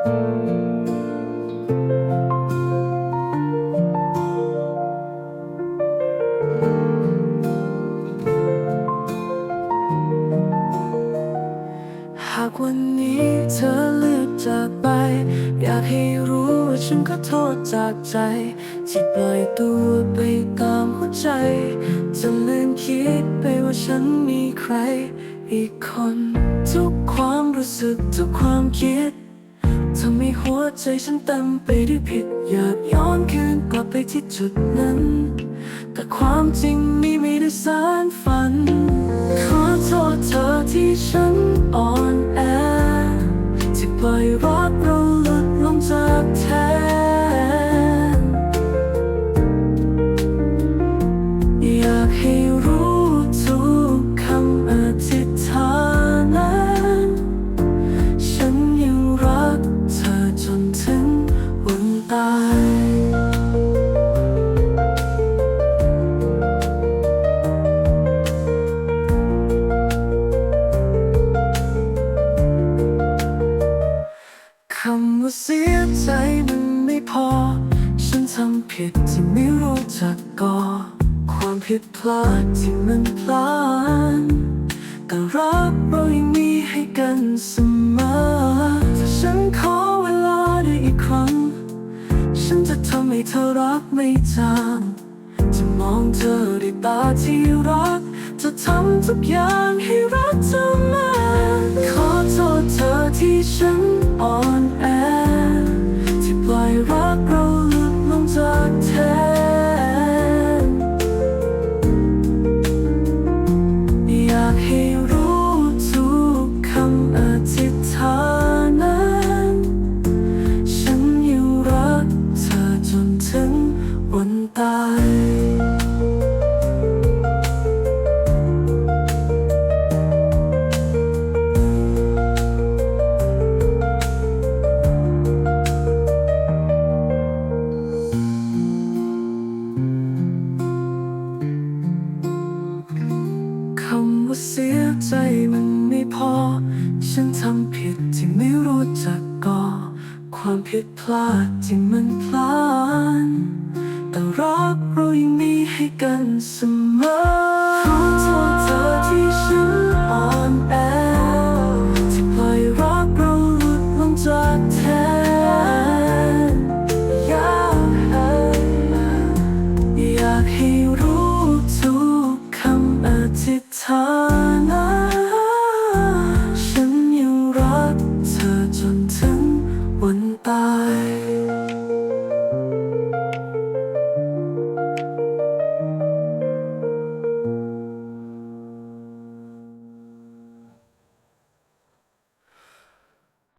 หากวันนี้เธอเลือกจากไป อยากให้รู้ว่าฉันก็โทษจากใจ ที่ปล่อยตัวไปตามหัวใจ จะลืมคิดไปว่าฉันมีใคร อีกคน ทุกความรู้สึกทุกความคิด ทำให้หัวใจฉันเต็มไปด้วยผิด อยากย้อนคืนกลับไปที่จุดนั้น แต่ความจริงมีไม่ได้สารฝั ว่าเสียใจมันไม่พอ ฉันทำผิดที่ไม่รู้จักก่อ ความผิดพลาดที่มันพลาดแต่รักเรายังมีให้กันเสมอถ้าฉันขอเวลาได้อีกครั้ง ฉันจะทำให้เธอรักไม่จางจะมองเธอด้วยตาที่รัก จะทำทุกอย่างให้รักเธอมาขอโทษเธอที่ฉันอ่อน ความผิดพลาดที่มันพลาดแต่รักเรายังมีให้กันเสมอ